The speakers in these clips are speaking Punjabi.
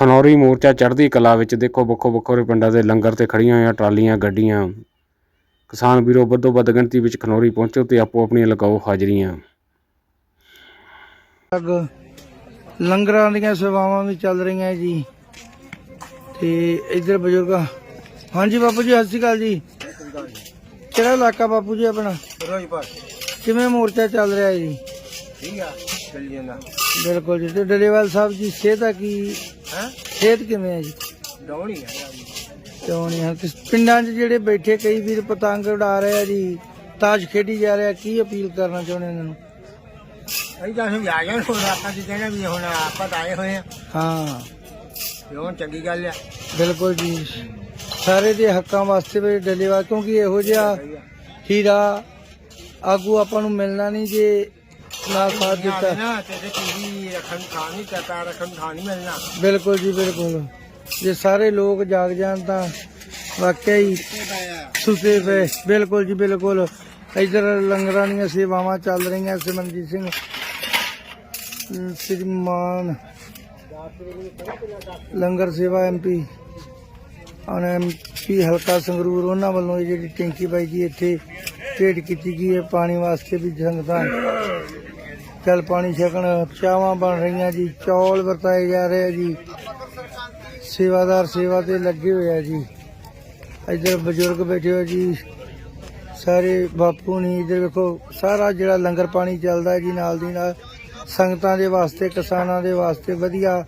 ਖਨੌਰੀ ਮੋਰਚਾ ਚੜ੍ਹਦੀ ਕਲਾ ਵਿੱਚ ਦੇਖੋ ਵੱਖੋ ਵੱਖਰੇ ਪਿੰਡਾਂ ਦੇ ਲੰਗਰ ਤੇ ਖੜੀਆਂ ਹੋਈਆਂ ਟਰਾਲੀਆਂ ਗੱਡੀਆਂ। ਕਿਸਾਨ ਵੀਰੋ ਵੱਧੋ ਵੱਧ ਗਿਣਤੀ ਵਿੱਚ ਖਨੌਰੀ ਪਹੁੰਚੋ ਤੇ ਆਪੋ ਆਪਣੀਆਂ ਲਗਾਓ ਹਾਜ਼ਰੀਆਂ। ਅੱਗ ਲੰਗਰਾਂ ਦੀਆਂ ਸੇਵਾਵਾਂ ਵੀ ਚੱਲ ਰਹੀਆਂ ਜੀ। ਤੇ ਇੱਧਰ ਬਜ਼ੁਰਗ ਹਾਂਜੀ ਬਾਪੂ ਜੀ ਸਤਿ ਸ਼੍ਰੀ ਅਕਾਲ ਜੀ। ਕਿਹੜਾ ਇਲਾਕਾ ਬਾਪੂ ਜੀ ਆਪਣਾ? ਫਿਰੋਜ਼ਪੁਰ। ਕਿਵੇਂ ਮੋਰਚਾ ਚੱਲ ਰਿਹਾ ਜੀ? ਠੀਕ ਆ ਚੱਲੀ ਜਾਂਦਾ। ਬਿਲਕੁਲ ਜੀ ਤੇ ਡਲੇਵਾਲ ਸਾਹਿਬ ਜੀ ਸਿਹਤ ਆ ਕੀ ਹੈ? ਸਿਹਤ ਕਿਵੇਂ ਹੈ ਜੀ? ਡਾਉਣੀ ਆ। ਕਿਉਂ ਨਹੀਂ ਹੈ ਪਿੰਡਾਂ 'ਚ ਜਿਹੜੇ ਬੈਠੇ ਕਈ ਵੀਰ ਪਤੰਗ ਉਡਾ ਰਹੇ ਆ ਜੀ ਤਾਸ਼ ਖੇਡੀ ਜਾ ਰਿਹਾ ਕੀ ਅਪੀਲ ਕਰਨਾ ਚਾਹੁੰਦੇ ਇਹਨਾਂ ਨੂੰ? ਅਸੀਂ ਤਾਂ ਸਮਝਾ ਗਏ ਹੁਣ ਆਪਾਂ ਜੀ ਕਹਿੰਦੇ ਵੀ ਹੁਣ ਆਪਾਂ ਤਾਂ ਆਏ ਹੋਏ ਆ ਹਾਂ। ਹੁਣ ਚੰਗੀ ਗੱਲ ਆ। ਬਿਲਕੁਲ ਜੀ। ਸਾਰੇ ਦੇ ਹੱਕਾਂ ਵਾਸਤੇ ਵੀ ਡਲੇਵਾਲ ਕਿਉਂਕਿ ਇਹੋ ਜਿਹਾ ਹੀਰਾ ਆਗੂ ਆਪਾਂ ਨੂੰ ਮਿਲਣਾ ਨਹੀਂ ਜੇ ਨਾ ਸਾਥ ਦਿੱਤਾ। ਨਾ ਤੇ ਤੇ ਕੀ ਰੱਖਣ ਥਾਂ ਨਹੀਂ ਕਰਤਾ ਰੱਖਣ ਥਾਂ ਨਹੀਂ ਮਿਲਣਾ। ਬਿਲਕੁਲ ਜੀ ਬਿਲਕੁਲ। ਜੇ ਸਾਰੇ ਲੋਕ ਜਾਗ ਜਾਣ ਤਾਂ ਵਾਕਿਆ ਹੀ ਸੁਤੇ ਪਏ ਬਿਲਕੁਲ ਜੀ ਬਿਲਕੁਲ। ਇਧਰ ਲੰਗਰਾਂ ਦੀਆਂ ਸੇਵਾਵਾਂ ਚੱਲ ਰਹੀਆਂ ਸਿਮਰਨਜੀਤ ਸਿੰਘ ਸ੍ਰੀਮਾਨ ਲੰਗਰ ਸੇਵਾ ਐਮਪੀ ਔਰ ਐਮਪੀ ਹਲਕਾ ਸੰਗਰੂਰ ਉਹਨਾਂ ਵੱਲੋਂ ਇਹ ਜਿਹੜੀ ਟੈਂਕੀ ਬਾਈ ਜੀ ਇੱਥੇ ਭੇਟ ਕੀਤੀ ਗਈ ਹੈ ਪਾਣੀ ਵਾਸਤੇ ਵੀ ਸੰਗਤਾਂ। ਜਲ ਪਾਣੀ ਛਕਣ, ਚਾਵਾਂ ਬਣ ਰਹੀਆਂ ਜੀ, ਚੌਲ ਵਰਤਾਏ ਜਾ ਰਹੇ ਆ ਜੀ। ਸੇਵਾਦਾਰ ਸੇਵਾ ਤੇ ਲੱਗੇ ਹੋਏ ਆ ਜੀ। ਇੱਧਰ ਬਜ਼ੁਰਗ ਬੈਠੇ ਹੋ ਜੀ। ਸਾਰੇ ਬਾਪੂ ਨਹੀਂ ਇੱਧਰ ਵੇਖੋ, ਸਾਰਾ ਜਿਹੜਾ ਲੰਗਰ ਪਾਣੀ ਚੱਲਦਾ ਜੀ ਨਾਲ ਦੀ ਨਾਲ, ਸੰਗਤਾਂ ਦੇ ਵਾਸਤੇ, ਕਿਸਾਨਾਂ ਦੇ ਵਾਸਤੇ ਵਧੀਆ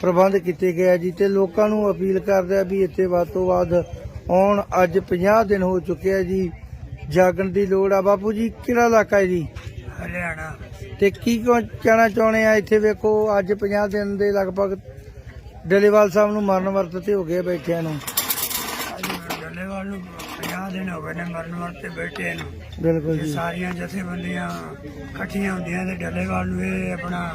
ਪ੍ਰਬੰਧ ਕੀਤੇ ਗਏ ਆ ਜੀ ਤੇ ਲੋਕਾਂ ਨੂੰ ਅਪੀਲ ਕਰਦੇ ਆ ਵੀ ਇੱਥੇ ਵੱਧ ਤੋਂ ਵੱਧ ਆਉਣ। ਅੱਜ 50 ਦਿਨ ਹੋ ਚੁੱਕੇ ਆ ਜੀ। ਜਾਗਣ ਦੀ ਲੋੜ ਆ। ਬਾਪੂ ਜੀ, ਕਿਹੜਾ ਇਲਾਕਾ ਹੈ ਜੀ? ਹਰਿਆਣਾ। ਤੇ ਕੀ ਕੁਝ ਕਹਿਣਾ ਚਾਹੁੰਦੇ ਆ? ਇੱਥੇ ਵੇਖੋ ਅੱਜ 50 ਦਿਨ ਦੇ ਲਗਭਗ ਡਲੇਵਾਲ ਸਾਹਿਬ ਨੂੰ ਮਰਨ ਵਰਤ ਤੇ ਹੋ ਗਏ ਬੈਠਿਆਂ ਨੂੰ। ਡੱਲੇਵਾਲ ਨੂੰ 50 ਦਿਨ ਹੋ ਗਏ ਨੇ ਮਰਨ ਵਰਤੇ ਬੈਠੇ ਨੂੰ। ਬਿਲਕੁਲ ਜੀ। ਸਾਰੀਆਂ ਜਥੇਬੰਦੀਆਂ ਇਕੱਠੀਆਂ ਹੁੰਦੀਆਂ ਤੇ ਡੱਲੇਵਾਲ ਨੂੰ ਇਹ ਆਪਣਾ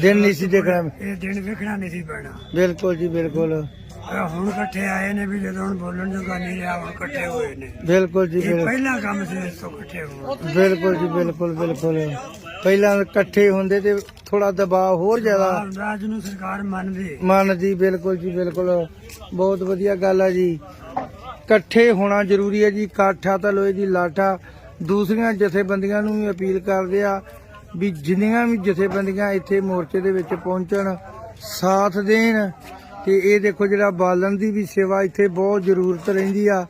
ਦਿਨ ਨਹੀਂ ਸੀ ਦੇਖਣਾ। ਇਹ ਦਿਨ ਵੇਖਣਾ ਨਹੀਂ ਸੀ ਪੈਣਾ। ਬਿਲਕੁਲ ਜੀ ਬਿਲਕੁਲ। ਇਹ ਹੁਣ ਇਕੱਠੇ ਆਏ ਨੇ ਵੀ ਜਦੋਂ ਹੁਣ ਬੋਲਣ ਜੋਗਾ ਨਹੀਂ ਰਿਹਾ ਹੁਣ ਇਕੱਠੇ ਹੋਏ ਨੇ। ਬਿਲਕੁਲ ਜੀ ਇਹ ਬਿਲਕੁਲ। ਪਹਿਲਾ ਕੰਮ ਸੀ ਇਸ ਤੋਂ ਇਕੱਠੇ ਹੋਣ ਬਿਲਕੁਲ ਜੀ ਬਿਲਕੁਲ ਬਿਲਕੁਲ। ਪਹਿਲਾਂ ਇਕੱਠੇ ਹੁੰਦੇ ਤੇ ਥੋੜਾ ਦਬਾਅ ਹੋਰ ਜ਼ਿਆਦਾ ਰਾਜ ਨੂੰ ਸਰਕਾਰ ਮੰਨਦੀ। ਮੰਨਦੀ ਬਿਲਕੁਲ ਜੀ ਬਿਲਕੁਲ। ਬਹੁਤ ਵਧੀਆ ਗੱਲ ਆ ਜੀ। ਇਕੱਠੇ ਹੋਣਾ ਜ਼ਰੂਰੀ ਹੈ ਜੀ ਇਕੱਠਾ ਤਾਂ ਲੋਹੇ ਦੀ ਲਾਠਾ ਦੂਸਰੀਆਂ ਜਥੇਬੰਦੀਆਂ ਨੂੰ ਵੀ ਅਪੀਲ ਕਰਦੇ ਆ ਵੀ ਜਿੰਨੀਆਂ ਵੀ ਜਥੇਬੰਦੀਆਂ ਇੱਥੇ ਮੋਰਚੇ ਦੇ ਵਿੱਚ ਪਹੁੰਚਣ ਸਾਥ ਦੇਣ ਤੇ ਇਹ ਦੇਖੋ ਜਿਹੜਾ ਬਾਲਣ ਦੀ ਵੀ ਸੇਵਾ ਇੱਥੇ ਬਹੁਤ ਜ਼ਰੂਰਤ ਰਹਿੰਦੀ ਆ।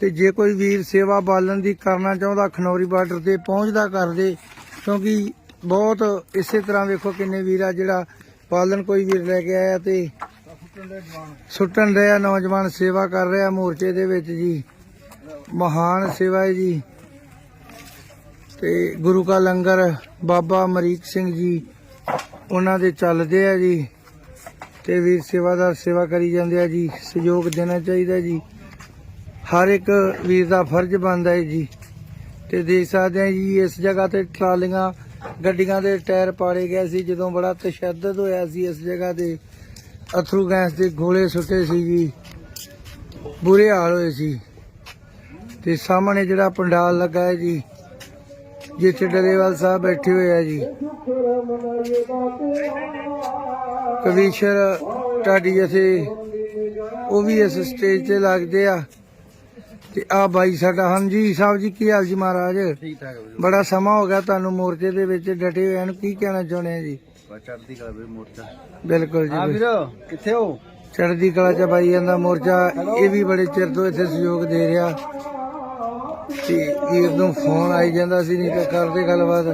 ਤੇ ਜੇ ਕੋਈ ਵੀਰ ਸੇਵਾ ਬਾਲਣ ਦੀ ਕਰਨਾ ਚਾਹੁੰਦਾ, ਖਨੌਰੀ ਬਾਰਡਰ ਤੇ ਪਹੁੰਚਦਾ ਕਰਦੇ ਕਿਉਂਕਿ ਬਹੁਤ ਇਸੇ ਤਰ੍ਹਾਂ ਵੇਖੋ ਕਿੰਨੇ ਵੀਰ ਆ ਜਿਹੜਾ ਬਾਲਣ ਕੋਈ ਵੀਰ ਲੈ ਕੇ ਆਇਆ ਤੇ ਸੁੱਟਣ ਰਿਹਾ ਨੌਜਵਾਨ ਸੇਵਾ ਕਰ ਰਿਹਾ ਮੋਰਚੇ ਦੇ ਵਿੱਚ ਜੀ। ਮਹਾਨ ਸੇਵਾ ਹੈ ਜੀ। ਤੇ ਗੁਰੂ ਕਾ ਲੰਗਰ ਬਾਬਾ ਅਮਰੀਕ ਸਿੰਘ ਜੀ, ਉਹਨਾਂ ਦੇ ਚੱਲਦੇ ਆ ਜੀ। ਤੇ ਵੀਰ ਸੇਵਾਦਾਰ ਸੇਵਾ ਕਰੀ ਜਾਂਦੇ ਆ ਜੀ, ਸਹਿਯੋਗ ਦੇਣਾ ਚਾਹੀਦਾ ਜੀ। ਹਰ ਇੱਕ ਵੀਰ ਦਾ ਫਰਜ਼ ਬਣਦਾ ਹੈ ਜੀ। ਤੇ ਦੇਖ ਸਕਦੇ ਆ ਜੀ, ਇਸ ਜਗ੍ਹਾ ਤੇ ਟਰਾਲੀਆਂ, ਗੱਡੀਆਂ ਦੇ ਟਾਇਰ ਪਾੜੇ ਗਏ ਸੀ, ਜਦੋਂ ਬੜਾ ਤਸ਼ੱਦਦ ਹੋਇਆ ਸੀ ਇਸ ਜਗ੍ਹਾ ਤੇ। ਅਥਰੂ ਗੈਸ ਦੇ ਗੋਲੇ ਸੁੱਟੇ ਸੀ ਜੀ। ਬੁਰੇ ਹਾਲ ਹੋਏ ਸੀ। ਤੇ ਸਾਹਮਣੇ ਜਿਹੜਾ ਪੰਡਾਲ ਲੱਗਾ ਹੈ ਜੀ ਜਿੱਥੇ ਡਰੇਵਾਲ ਸਾਹਿਬ ਬੈਠੇ ਹੋਏ ਆ ਜੀ। ਕਵੀਸ਼ਰ ਢਾਡੀ ਜਥੇ ਉਹ ਵੀ ਇਸ ਸਟੇਜ ਤੇ ਲੱਗਦੇ ਆ। ਤੇ ਆ ਬਾਈ ਸਾਡਾ ਹਾਂਜੀ ਸਾਹਿਬ ਜੀ ਕੀ ਹਾਲ ਜੀ ਮਹਾਰਾਜ? ਠੀਕ ਠਾਕ ਬੜਾ ਸਮਾਂ ਹੋ ਗਿਆ ਤੁਹਾਨੂੰ ਮੋਰਚੇ ਦੇ ਵਿੱਚ ਡਟੇ ਹੋਏ ਨੂੰ ਕੀ ਕਹਿਣਾ ਚਾਹੁੰਦੇ ਆ ਜੀ? ਚੜ੍ਹਦੀ ਕਲਾ ਵੀ ਮੋਰਚਾ। ਬਿਲਕੁਲ ਜੀ ਬਿਲਕੁਲ। ਵੀਰੋ ਕਿੱਥੇ ਹੋ? ਚੜ੍ਹਦੀ ਕਲਾ ਚ ਬਾਈ ਜਾਂਦਾ ਮੋਰਚਾ ਇਹ ਵੀ ਬੜੇ ਚਿਰ ਤੋਂ ਇੱਥੇ ਸਹਿਯੋਗ ਦੇ ਰਿਹਾ। ਤੇ ਵੀਰ ਨੂੰ ਫੋਨ ਆਈ ਜਾਂਦਾ ਸੀ ਨਹੀਂ ਤਾਂ ਕਰਦੇ ਗੱਲਬਾਤ।